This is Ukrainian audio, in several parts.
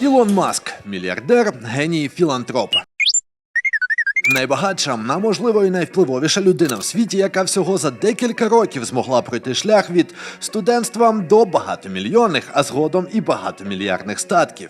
Ілон Маск мільярдер, геній філантроп. Найбагатша, а можливо і найвпливовіша людина в світі, яка всього за декілька років змогла пройти шлях від студентства до багатомільйонних, а згодом і багатомільярдних статків.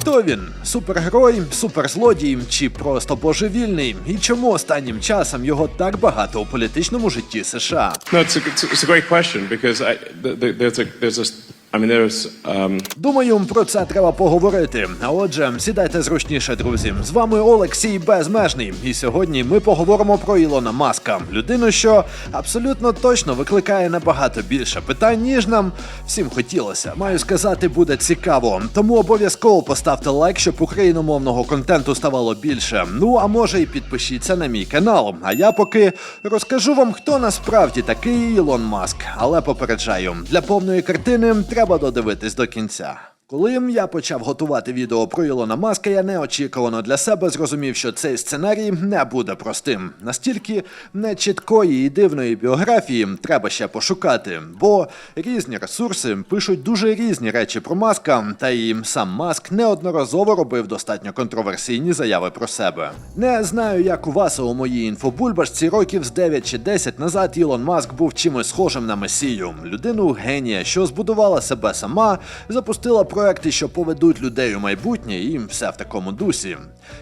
Хто він? Супергерой, суперзлодій чи просто божевільний? І чому останнім часом його так багато у політичному житті США? No, it's a, it's, a- question because I, th- th- there's a there's a Um, Думаю, про це треба поговорити. А отже, сідайте зручніше, друзі. З вами Олексій Безмежний. І сьогодні ми поговоримо про Ілона Маска, людину, що абсолютно точно викликає набагато більше питань, ніж нам всім хотілося. Маю сказати, буде цікаво. Тому обов'язково поставте лайк, щоб україномовного контенту ставало більше. Ну а може і підпишіться на мій канал. А я поки розкажу вам, хто насправді такий Ілон Маск. Але попереджаю, для повної картини треба додивитись до кінця. Коли я почав готувати відео про Ілона Маска, я неочікувано для себе зрозумів, що цей сценарій не буде простим. Настільки нечіткої і дивної біографії треба ще пошукати, бо різні ресурси пишуть дуже різні речі про Маска, та і сам Маск неодноразово робив достатньо контроверсійні заяви про себе. Не знаю, як у вас у моїй інфобульбашці років з 9 чи 10 назад Ілон Маск був чимось схожим на месію, людину генія, що збудувала себе сама, запустила проекти, що поведуть людей у майбутнє, і все в такому дусі.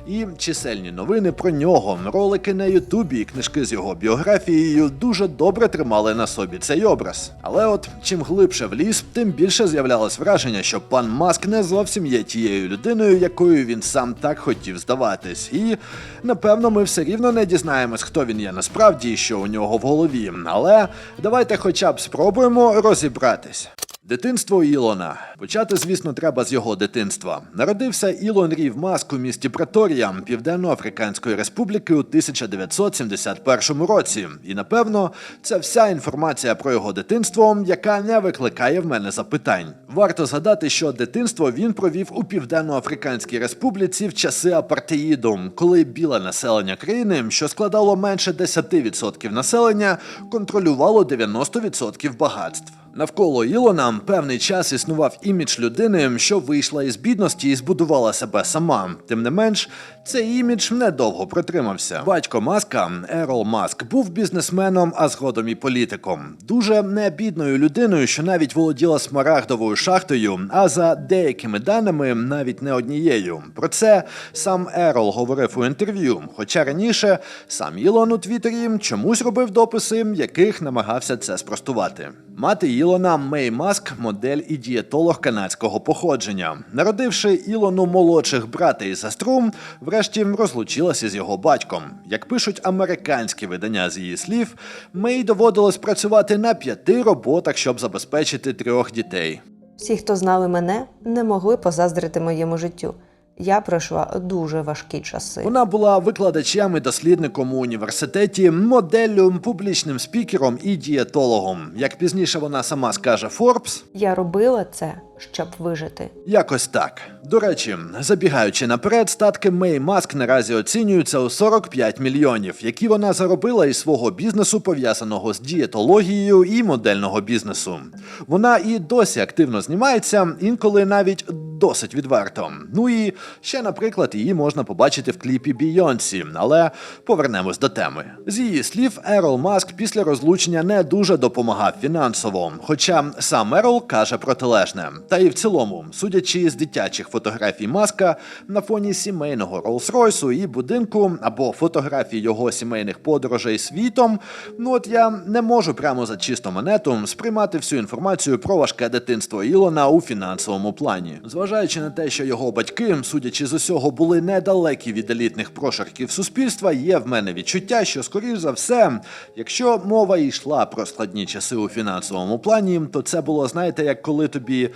І чисельні новини про нього, ролики на Ютубі і книжки з його біографією дуже добре тримали на собі цей образ. Але от чим глибше в ліс, тим більше з'являлось враження, що пан Маск не зовсім є тією людиною, якою він сам так хотів здаватись. І напевно ми все рівно не дізнаємось, хто він є насправді і що у нього в голові. Але давайте хоча б спробуємо розібратись. Дитинство Ілона. Почати, звісно, треба з його дитинства. Народився Ілон Рів Маск у місті Преторія Південно-Африканської Республіки у 1971 році. І напевно, це вся інформація про його дитинство, яка не викликає в мене запитань. Варто згадати, що дитинство він провів у Південно-Африканській Республіці в часи апартеїду, коли біле населення країни, що складало менше 10% населення, контролювало 90% багатств. Навколо Ілона певний час існував імідж людини, що вийшла із бідності і збудувала себе сама. Тим не менш, цей імідж недовго протримався. Батько Маска, Ерол Маск, був бізнесменом, а згодом і політиком. Дуже небідною людиною, що навіть володіла смарагдовою шахтою, а за деякими даними навіть не однією. Про це сам Ерол говорив у інтерв'ю. Хоча раніше сам Ілон у Твіттері чомусь робив дописи, яких намагався це спростувати. Мати Ілона Мей Маск, модель і дієтолог канадського походження. Народивши Ілону молодших брата і сестру, врешті розлучилася з його батьком. Як пишуть американські видання з її слів, Мей доводилось працювати на п'яти роботах, щоб забезпечити трьох дітей. Всі, хто знали мене, не могли позаздрити моєму життю. Я пройшла дуже важкі часи. Вона була викладачем і дослідником у університеті, моделлю, публічним спікером і дієтологом. Як пізніше вона сама скаже Форбс, Я робила це, щоб вижити. Якось так. До речі, забігаючи наперед, статки Мей Маск наразі оцінюються у 45 мільйонів, які вона заробила із свого бізнесу, пов'язаного з дієтологією і модельного бізнесу. Вона і досі активно знімається, інколи навіть досить відверто. Ну і ще, наприклад, її можна побачити в кліпі Бійонсі, але повернемось до теми. З її слів, Ерол Маск після розлучення не дуже допомагав фінансово, хоча сам Ерол каже протилежне. Та і в цілому, судячи з дитячих фотографій Маска на фоні сімейного Роллс-Ройсу і будинку або фотографій його сімейних подорожей світом, ну от я не можу прямо за чисту монету сприймати всю інформацію про важке дитинство Ілона у фінансовому плані. Зважаючи на те, що його батьки, судячи з усього, були недалекі від елітних прошарків суспільства, є в мене відчуття, що, скоріш за все, якщо мова йшла про складні часи у фінансовому плані, то це було, знаєте, як коли тобі.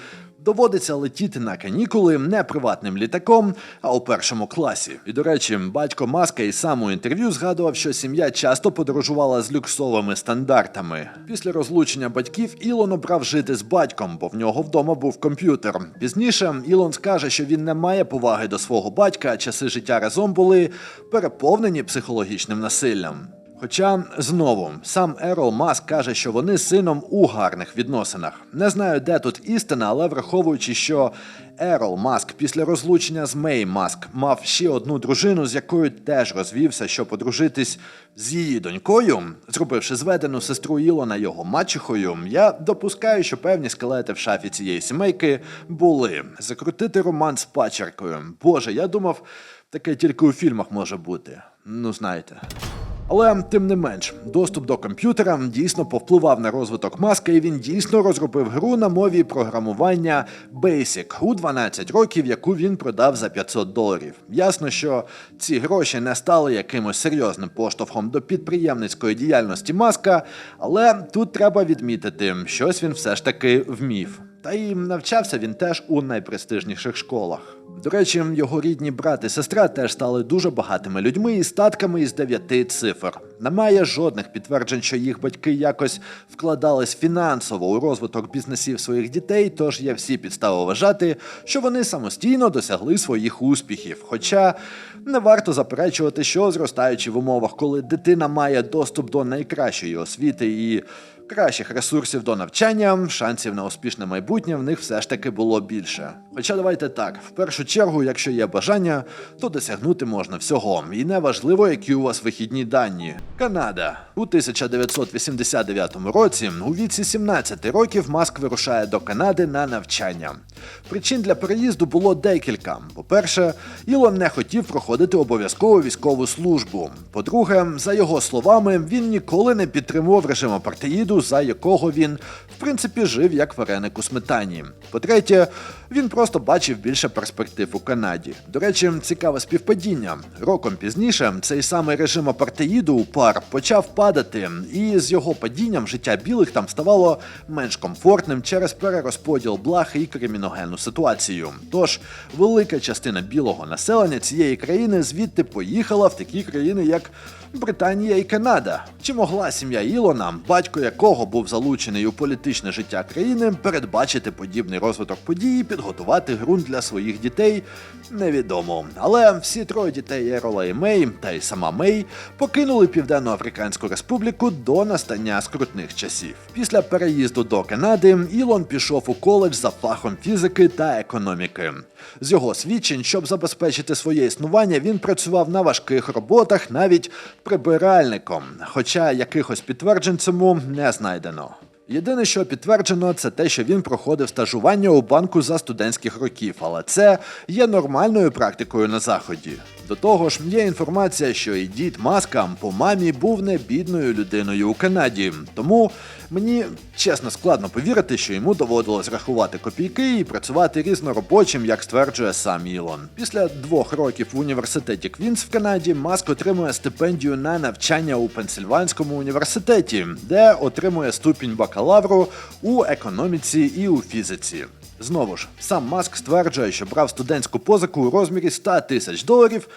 Доводиться летіти на канікули не приватним літаком, а у першому класі. І до речі, батько Маска і сам у інтерв'ю згадував, що сім'я часто подорожувала з люксовими стандартами. Після розлучення батьків Ілон обрав жити з батьком, бо в нього вдома був комп'ютер. Пізніше Ілон скаже, що він не має поваги до свого батька, часи життя разом були переповнені психологічним насиллям. Хоча знову сам Ерол Маск каже, що вони з сином у гарних відносинах. Не знаю, де тут істина, але враховуючи, що Ерол Маск після розлучення з Мей Маск мав ще одну дружину, з якою теж розвівся, щоб одружитись з її донькою, зробивши зведену сестру Ілона його мачехою, я допускаю, що певні скелети в шафі цієї сімейки були. Закрутити роман з пачеркою. Боже, я думав, таке тільки у фільмах може бути. Ну, знаєте. Але тим не менш, доступ до комп'ютера дійсно повпливав на розвиток маска, і він дійсно розробив гру на мові програмування Basic у 12 років, яку він продав за 500 доларів. Ясно, що ці гроші не стали якимось серйозним поштовхом до підприємницької діяльності маска, але тут треба відмітити, щось він все ж таки вмів. Та й навчався він теж у найпрестижніших школах. До речі, його рідні брат і сестра теж стали дуже багатими людьми і статками із дев'яти цифр. Немає жодних підтверджень, що їх батьки якось вкладались фінансово у розвиток бізнесів своїх дітей, тож є всі підстави вважати, що вони самостійно досягли своїх успіхів. Хоча не варто заперечувати, що зростаючи в умовах, коли дитина має доступ до найкращої освіти і кращих ресурсів до навчання, шансів на успішне майбутнє в них все ж таки було більше. Хоча давайте так, в першу чергу, якщо є бажання, то досягнути можна всього. І не важливо, які у вас вихідні дані. Канада у 1989 році, у віці 17 років, Маск вирушає до Канади на навчання. Причин для переїзду було декілька. По-перше, Ілон не хотів проходити обов'язкову військову службу. По-друге, за його словами, він ніколи не підтримував режим апартеїду, за якого він, в принципі, жив як вареник у сметані. По-третє, він просто бачив більше перспектив у Канаді. До речі, цікаве співпадіння. Роком пізніше цей самий режим апартеїду у пар почав падати, і з його падінням життя білих там ставало менш комфортним через перерозподіл благ і криміногенну ситуацію. Тож велика частина білого населення цієї країни звідти поїхала в такі країни, як Британія і Канада. Чи могла сім'я Ілона, батько якого був залучений у політичне життя країни, передбачити подібний розвиток подій підготувати ґрунт для своїх дітей? Невідомо. Але всі троє дітей Ерола і Мей, та й сама Мей, покинули Південно-Африканську Республіку до настання скрутних часів. Після переїзду до Канади Ілон пішов у коледж за фахом фізики та економіки. З його свідчень, щоб забезпечити своє існування, він працював на важких роботах, навіть прибиральником, хоча якихось підтверджень цьому не знайдено. Єдине, що підтверджено, це те, що він проходив стажування у банку за студентських років, але це є нормальною практикою на заході. До того ж, є інформація, що і дід Маска по мамі був не бідною людиною у Канаді. Тому мені чесно складно повірити, що йому доводилось рахувати копійки і працювати різноробочим, як стверджує сам Ілон. Після двох років в університеті Квінс в Канаді Маск отримує стипендію на навчання у Пенсильванському університеті, де отримує ступінь бакалавру у економіці і у фізиці. Знову ж, сам Маск стверджує, що брав студентську позику у розмірі 100 тисяч доларів,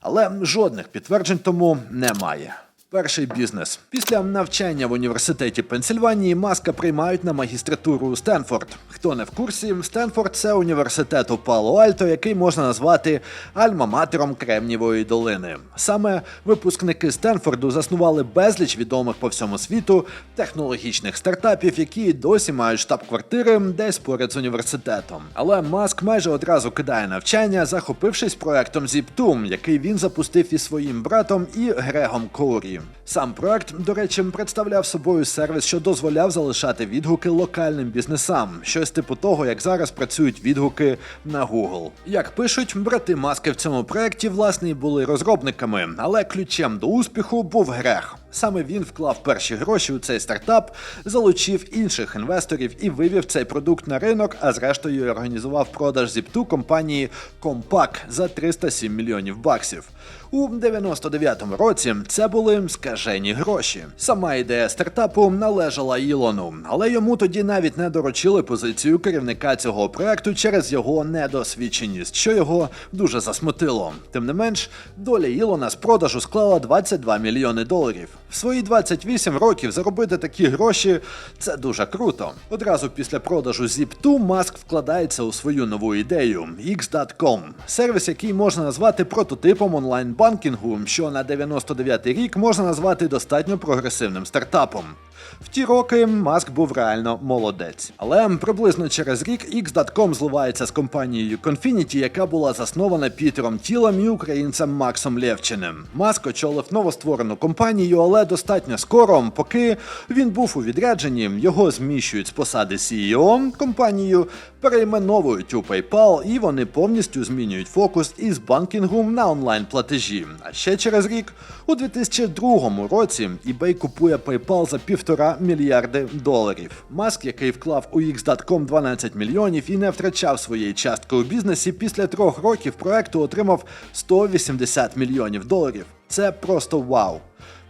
але жодних підтверджень тому немає. Перший бізнес. Після навчання в університеті Пенсильванії Маска приймають на магістратуру у Стенфорд. Хто не в курсі, Стенфорд це університет у Пало-Альто, який можна назвати альма-матером Кремнівої долини. Саме випускники Стенфорду заснували безліч відомих по всьому світу технологічних стартапів, які досі мають штаб-квартири десь поряд з університетом. Але Маск майже одразу кидає навчання, захопившись проектом Zip2, який він запустив із своїм братом і Грегом Коурі. Сам проект, до речі, представляв собою сервіс, що дозволяв залишати відгуки локальним бізнесам, щось типу того, як зараз працюють відгуки на Google. Як пишуть, брати маски в цьому проекті власне і були розробниками, але ключем до успіху був Грег. Саме він вклав перші гроші у цей стартап, залучив інших інвесторів і вивів цей продукт на ринок, а зрештою організував продаж зіпту компанії Compaq за 307 мільйонів баксів. У 99-му році це були скажені гроші. Сама ідея стартапу належала Ілону, але йому тоді навіть не доручили позицію керівника цього проекту через його недосвідченість, що його дуже засмутило. Тим не менш, доля Ілона з продажу склала 22 мільйони доларів. В свої 28 років заробити такі гроші це дуже круто. Одразу після продажу Zip2 Маск вкладається у свою нову ідею X.com, сервіс, який можна назвати прототипом онлайн-банкінгу, що на 99-й рік можна назвати достатньо прогресивним стартапом. В ті роки Маск був реально молодець. Але приблизно через рік X.com зливається з компанією Confinity, яка була заснована Пітером Тілом і українцем Максом Лєвчиним. Маск очолив новостворену компанію, але достатньо скоро, поки він був у відрядженні, його зміщують з посади CEO, компанію перейменовують у PayPal і вони повністю змінюють фокус із банкінгу на онлайн платежі. А ще через рік, у 2002 році, eBay купує PayPal за півтора мільярди доларів. Маск, який вклав у X.com 12 мільйонів і не втрачав своєї частки у бізнесі, після трьох років проекту отримав 180 мільйонів доларів. Це просто вау.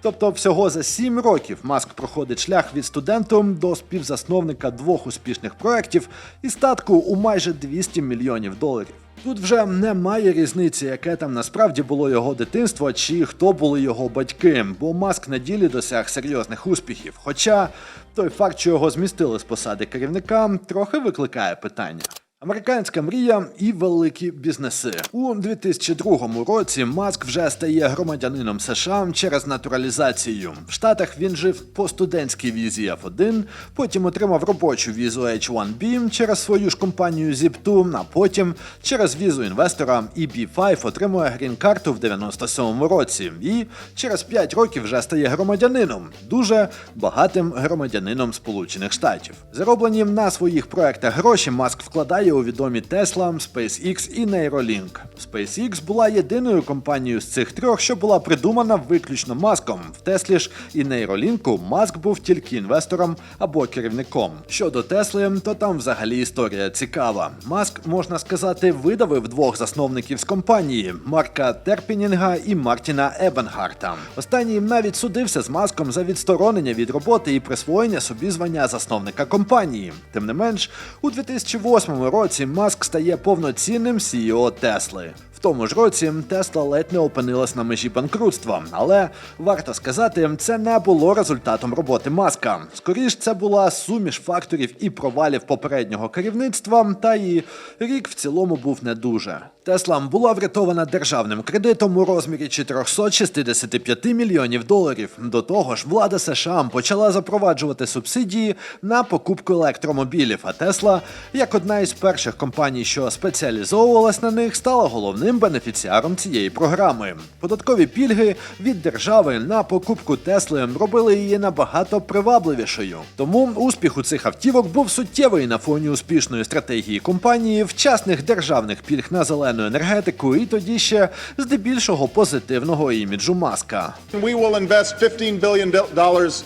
Тобто всього за 7 років Маск проходить шлях від студенту до співзасновника двох успішних проєктів і статку у майже 200 мільйонів доларів. Тут вже немає різниці, яке там насправді було його дитинство чи хто були його батьки, бо Маск на ділі досяг серйозних успіхів. Хоча той факт, що його змістили з посади керівника, трохи викликає питання. Американська мрія і великі бізнеси у 2002 році. Маск вже стає громадянином США через натуралізацію. В Штатах він жив по студентській візі F1, потім отримав робочу візу H1B через свою ж компанію Zip2, а потім через візу інвестора EB5 отримує грін-карту в 97 році і через 5 років вже стає громадянином, дуже багатим громадянином Сполучених Штатів. Зароблені на своїх проектах гроші Маск вкладає у відомі Tesla, SpaceX і Neuralink. SpaceX була єдиною компанією з цих трьох, що була придумана виключно маском. В Теслі ж і Neuralink Маск був тільки інвестором або керівником. Щодо Тесли, то там взагалі історія цікава. Маск, можна сказати, видавив двох засновників з компанії Марка Терпінінга і Мартіна Ебенгарта. Останній навіть судився з маском за відсторонення від роботи і присвоєння собі звання засновника компанії. Тим не менш, у 2008 році Маск стає повноцінним CEO Тесли. Тому ж році Тесла ледь не опинилась на межі банкрутства, але варто сказати, це не було результатом роботи Маска. Скоріш, це була суміш факторів і провалів попереднього керівництва, та і рік в цілому був не дуже. Тесла була врятована державним кредитом у розмірі 465 мільйонів доларів. До того ж, влада США почала запроваджувати субсидії на покупку електромобілів. А Тесла, як одна із перших компаній, що спеціалізовувалась на них, стала головним бенефіціаром цієї програми. Податкові пільги від держави на покупку Тесли робили її набагато привабливішою. Тому успіх у цих автівок був суттєвий на фоні успішної стратегії компанії, вчасних державних пільг на зелену енергетику і тоді ще здебільшого позитивного іміджу Маска. We will invest $15 billion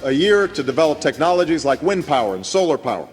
a year to develop technologies like wind power and solar power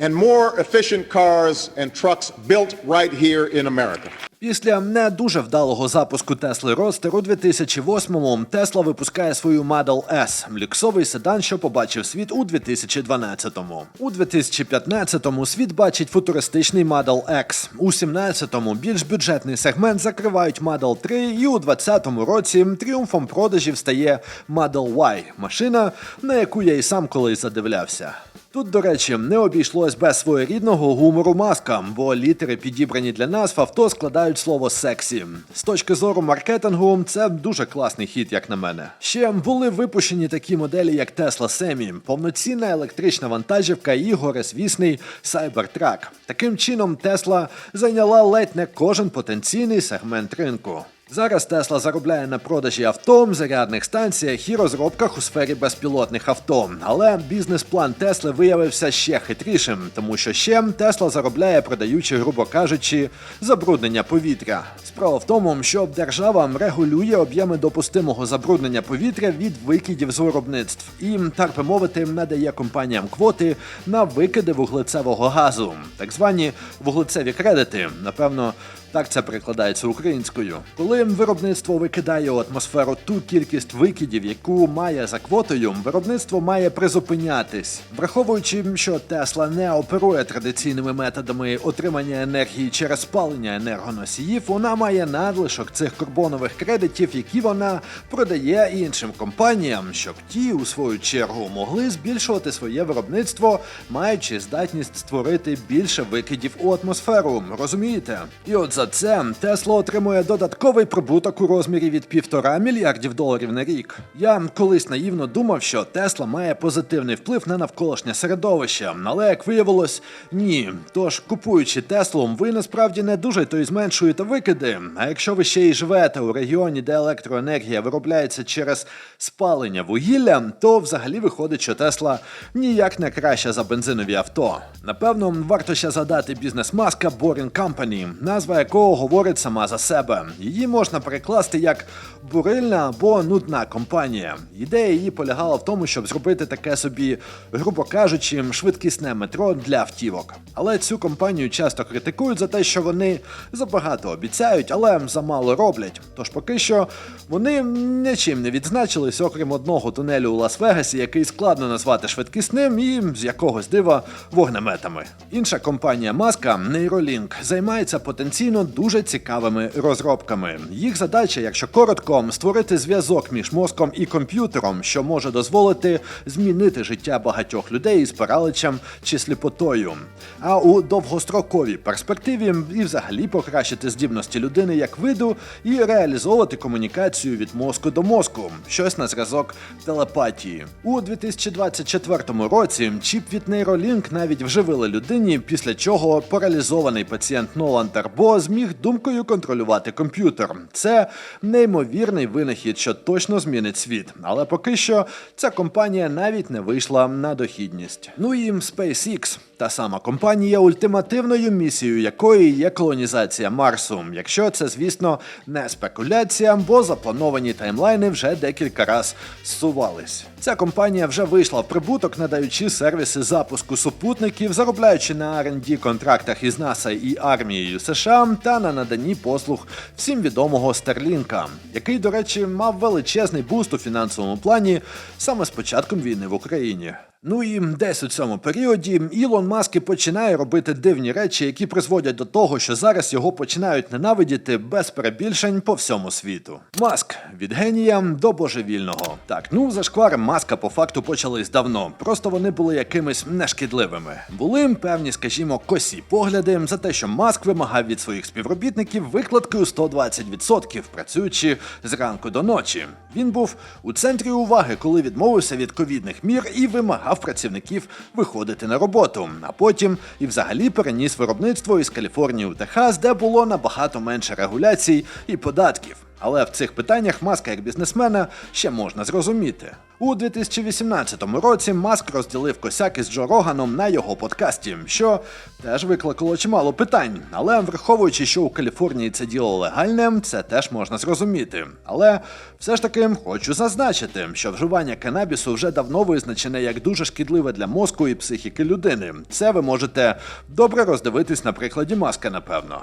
and more efficient cars and trucks built right here in America. Після не дуже вдалого запуску Тесли Roadster у 2008-му Тесла випускає свою Model S – люксовий седан, що побачив світ у 2012-му. У 2015-му світ бачить футуристичний Model X. У 17-му більш бюджетний сегмент закривають Model 3, і у 20-му році тріумфом продажів стає Model Y – машина, на яку я й сам колись задивлявся. Тут, до речі, не обійшлось без своєрідного гумору маска, бо літери, підібрані для нас в авто, складають слово сексі. З точки зору маркетингу, це дуже класний хід, як на мене. Ще були випущені такі моделі, як Tesla Semi, повноцінна електрична вантажівка і горизвісний Cybertruck. Таким чином, Tesla зайняла ледь не кожен потенційний сегмент ринку. Зараз Тесла заробляє на продажі авто, зарядних станціях і розробках у сфері безпілотних авто. Але бізнес-план Тесли виявився ще хитрішим, тому що ще Тесла заробляє, продаючи, грубо кажучи, забруднення повітря. Справа в тому, що держава регулює об'єми допустимого забруднення повітря від викидів з виробництв і, так би мовити, надає компаніям квоти на викиди вуглецевого газу, так звані вуглецеві кредити. Напевно, так це перекладається українською. Коли виробництво викидає у атмосферу ту кількість викидів, яку має за квотою, виробництво має призупинятись, враховуючи, що Тесла не оперує традиційними методами отримання енергії через спалення енергоносіїв, вона має надлишок цих карбонових кредитів, які вона продає іншим компаніям, щоб ті, у свою чергу, могли збільшувати своє виробництво, маючи здатність створити більше викидів у атмосферу. Розумієте? І от за це Тесла отримує додатковий прибуток у розмірі від півтора мільярдів доларів на рік. Я колись наївно думав, що Тесла має позитивний вплив на навколишнє середовище, але як виявилось, ні. Тож, купуючи Теслу, ви насправді не дуже то й зменшуєте викиди. А якщо ви ще й живете у регіоні, де електроенергія виробляється через спалення вугілля, то взагалі виходить, що Тесла ніяк не краща за бензинові авто. Напевно, варто ще задати бізнес маска Boring Company, назва якого говорить сама за себе. Її можна перекласти як бурильна або нудна компанія. Ідея її полягала в тому, щоб зробити таке собі, грубо кажучи, швидкісне метро для автівок. Але цю компанію часто критикують за те, що вони забагато обіцяють, але замало роблять. Тож поки що вони нічим не відзначились, окрім одного тунелю у Лас-Вегасі, який складно назвати швидкісним і з якогось дива вогнеметами. Інша компанія Маска Neuralink займається потенційно дуже цікавими розробками. Їх задача, якщо коротко, створити зв'язок між мозком і комп'ютером, що може дозволити змінити життя багатьох людей із параличем чи сліпотою. А у довгостроковій перспективі і взагалі покращити здібності людини як виду і реалізовувати комунікацію від мозку до мозку, щось на зразок телепатії. У 2024 році чіп від Neuralink навіть вживили людині, після чого паралізований пацієнт Нолан Тарбо зміг думкою контролювати комп'ютер. Це неймовірний винахід, що точно змінить світ. Але поки що ця компанія навіть не вийшла на дохідність. Ну і SpaceX, та сама компанія, ультимативною місією якої є колонізація Марсу. Якщо це, звісно, не спекуляція, бо заплановані таймлайни вже декілька раз зсувались. Ця компанія вже вийшла в прибуток, надаючи сервіси запуску супутників, заробляючи на R&D контрактах із НАСА і армією США та на наданні послуг всім відомого Стерлінка, який, до речі, мав величезний буст у фінансовому плані саме з початком війни в Україні. Ну і десь у цьому періоді Ілон Маск і починає робити дивні речі, які призводять до того, що зараз його починають ненавидіти без перебільшень по всьому світу. Маск від генія до божевільного. Так, ну зашквари маска по факту почались давно. Просто вони були якимись нешкідливими. Були певні, скажімо, косі погляди за те, що Маск вимагав від своїх співробітників викладки у 120%, працюючи зранку до ночі. Він був у центрі уваги, коли відмовився від ковідних мір і вимагав працівників виходити на роботу. А потім і взагалі переніс виробництво із Каліфорнії у Техас, де було набагато менше регуляцій і податків. Але в цих питаннях Маска як бізнесмена ще можна зрозуміти. У 2018 році Маск розділив косяк із Джо Роганом на його подкасті, що теж викликало чимало питань. Але враховуючи, що у Каліфорнії це діло легальне, це теж можна зрозуміти. Але все ж таки хочу зазначити, що вживання канабісу вже давно визначене як дуже шкідливе для мозку і психіки людини. Це ви можете добре роздивитись на прикладі маска, напевно.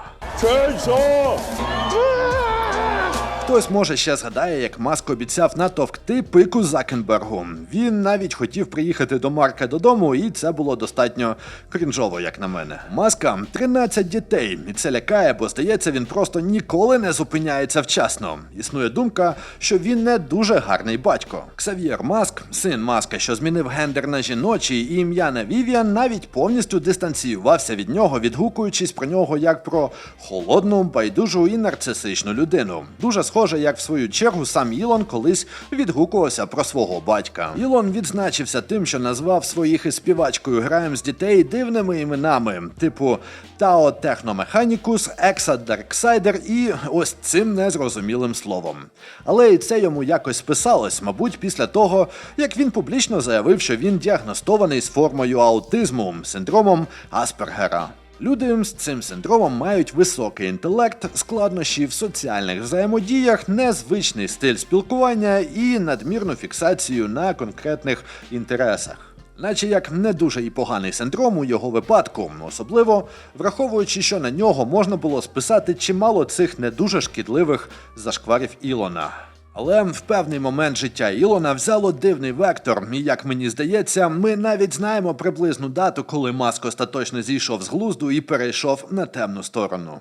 Хтось може ще згадає, як Маск обіцяв натовкти пику Закенбергу. Він навіть хотів приїхати до Марка додому, і це було достатньо крінжово, як на мене. Маска 13 дітей, і це лякає, бо здається, він просто ніколи не зупиняється вчасно. Існує думка, що він не дуже гарний батько. Ксав'єр Маск, син Маска, що змінив гендер на жіночий і ім'я на Вівіан, навіть повністю дистанціювався від нього, відгукуючись про нього як про холодну, байдужу і нарцисичну людину. Дуже схоже, як в свою чергу сам Ілон колись відгукувався про свого батька. Ілон відзначився тим, що назвав своїх із співачкою граєм з дітей дивними іменами, типу Тао Техномеханікус, Екса Дарксайдер і ось цим незрозумілим словом. Але і це йому якось списалось, мабуть, після того, як він публічно заявив, що він діагностований з формою аутизму, синдромом Аспергера. Люди з цим синдромом мають високий інтелект, складнощі в соціальних взаємодіях, незвичний стиль спілкування і надмірну фіксацію на конкретних інтересах. Наче як не дуже і поганий синдром у його випадку, особливо враховуючи, що на нього можна було списати чимало цих не дуже шкідливих зашкварів Ілона. Але в певний момент життя Ілона взяло дивний вектор, і як мені здається, ми навіть знаємо приблизну дату, коли Маск остаточно зійшов з глузду і перейшов на темну сторону.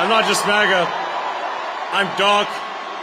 I'm not just MAGA. I'm dark,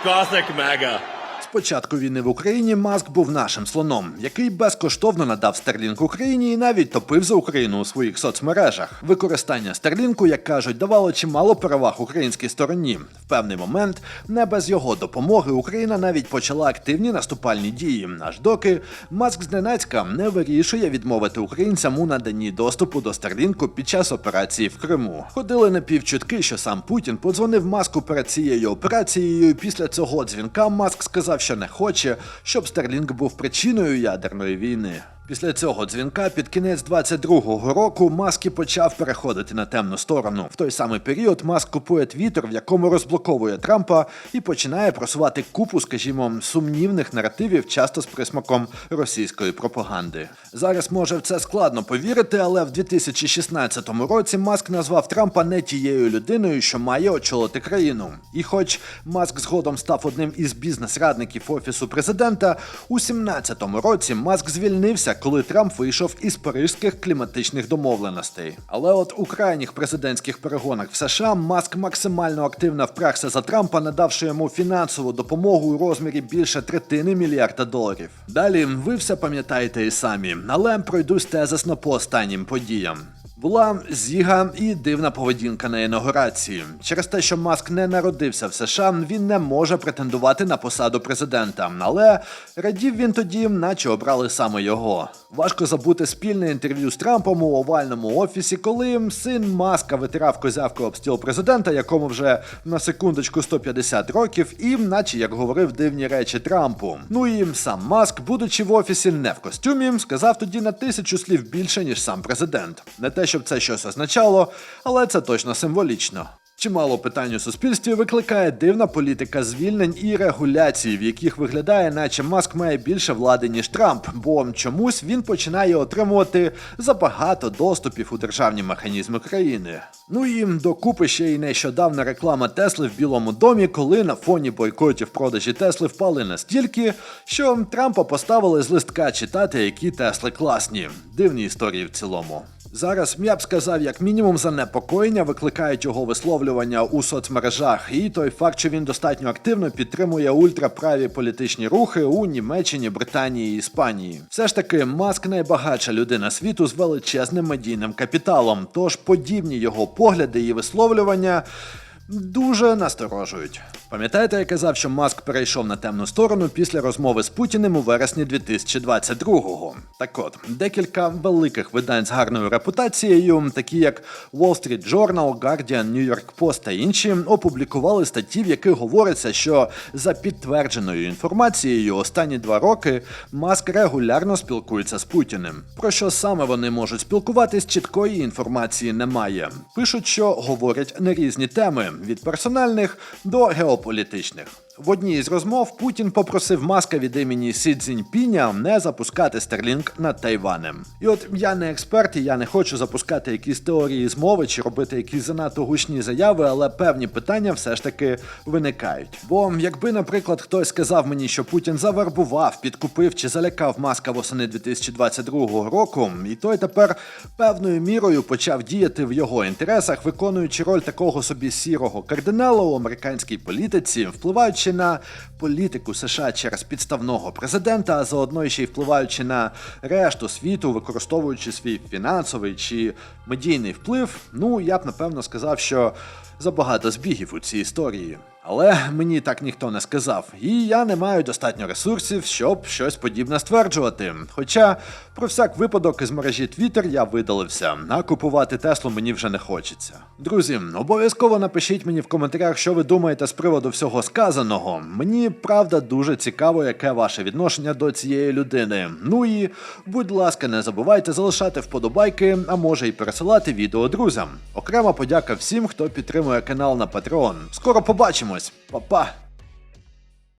gothic MAGA. Початку війни в Україні Маск був нашим слоном, який безкоштовно надав Старлінк Україні і навіть топив за Україну у своїх соцмережах. Використання Старлінку, як кажуть, давало чимало переваг українській стороні. В певний момент, не без його допомоги, Україна навіть почала активні наступальні дії, аж доки Маск зненацька не вирішує відмовити українцям у наданні доступу до Старлінку під час операції в Криму. Ходили напівчутки, що сам Путін подзвонив Маску перед цією операцією. Після цього дзвінка Маск сказав, що не хоче, щоб Стерлінг був причиною ядерної війни. Після цього дзвінка під кінець 22-го року Маск і почав переходити на темну сторону. В той самий період Маск купує твіттер, в якому розблоковує Трампа і починає просувати купу, скажімо, сумнівних наративів, часто з присмаком російської пропаганди. Зараз може в це складно повірити, але в 2016 році Маск назвав Трампа не тією людиною, що має очолити країну. І хоч Маск згодом став одним із бізнес-радників офісу президента, у 17-му році Маск звільнився, коли Трамп вийшов із парижських кліматичних домовленостей. Але от у крайніх президентських перегонах в США Маск максимально активно впрягся за Трампа, надавши йому фінансову допомогу у розмірі більше третини мільярда доларів. Далі ви все пам'ятаєте і самі, але пройдусь тезисно по останнім подіям. Була зіга і дивна поведінка на інаугурації. Через те, що Маск не народився в США, він не може претендувати на посаду президента. Але радів він тоді, наче обрали саме його. Важко забути спільне інтерв'ю з Трампом у овальному офісі, коли син Маска витирав козявку об стіл президента, якому вже на секундочку 150 років, і, наче як говорив дивні речі Трампу. Ну і сам Маск, будучи в офісі не в костюмі, сказав тоді на тисячу слів більше, ніж сам президент. Не те, щоб це щось означало, але це точно символічно. Чимало питань у суспільстві викликає дивна політика звільнень і регуляцій, в яких виглядає, наче Маск має більше влади, ніж Трамп, бо чомусь він починає отримувати забагато доступів у державні механізми країни. Ну і докупи ще й нещодавна реклама Тесли в Білому домі, коли на фоні бойкотів продажі Тесли впали настільки, що Трампа поставили з листка читати, які Тесли класні. Дивні історії в цілому. Зараз я б сказав, як мінімум, занепокоєння викликають його висловлювання у соцмережах, і той факт, що він достатньо активно підтримує ультраправі політичні рухи у Німеччині, Британії і Іспанії. Все ж таки, Маск найбагатша людина світу з величезним медійним капіталом, тож подібні його погляди і висловлювання. Дуже насторожують. Пам'ятаєте, я казав, що Маск перейшов на темну сторону після розмови з Путіним у вересні 2022-го. Так от, декілька великих видань з гарною репутацією, такі як Wall Street Journal, Guardian, New York Post та інші, опублікували статті, в яких говориться, що за підтвердженою інформацією останні два роки Маск регулярно спілкується з Путіним. Про що саме вони можуть спілкуватись, чіткої інформації немає. Пишуть, що говорять на різні теми від персональних до геополітичних. В одній із розмов Путін попросив Маска від імені Сі Цзіньпіня не запускати Starlink над Тайванем. І от я не експерт, і я не хочу запускати якісь теорії змови чи робити якісь занадто гучні заяви, але певні питання все ж таки виникають. Бо якби, наприклад, хтось сказав мені, що Путін завербував, підкупив чи залякав Маска восени 2022 року, і той тепер певною мірою почав діяти в його інтересах, виконуючи роль такого собі сірого кардинала у американській політиці, впливаючи на політику США через підставного президента, а заодно ще й впливаючи на решту світу, використовуючи свій фінансовий чи медійний вплив, ну я б напевно сказав, що забагато збігів у цій історії. Але мені так ніхто не сказав, і я не маю достатньо ресурсів, щоб щось подібне стверджувати. Хоча про всяк випадок із мережі Twitter я видалився, а купувати Теслу мені вже не хочеться. Друзі, обов'язково напишіть мені в коментарях, що ви думаєте з приводу всього сказаного. Мені правда дуже цікаво, яке ваше відношення до цієї людини. Ну і будь ласка, не забувайте залишати вподобайки, а може й пересилати відео друзям. Окрема подяка всім, хто підтримує канал на Patreon. Скоро moça? Papá,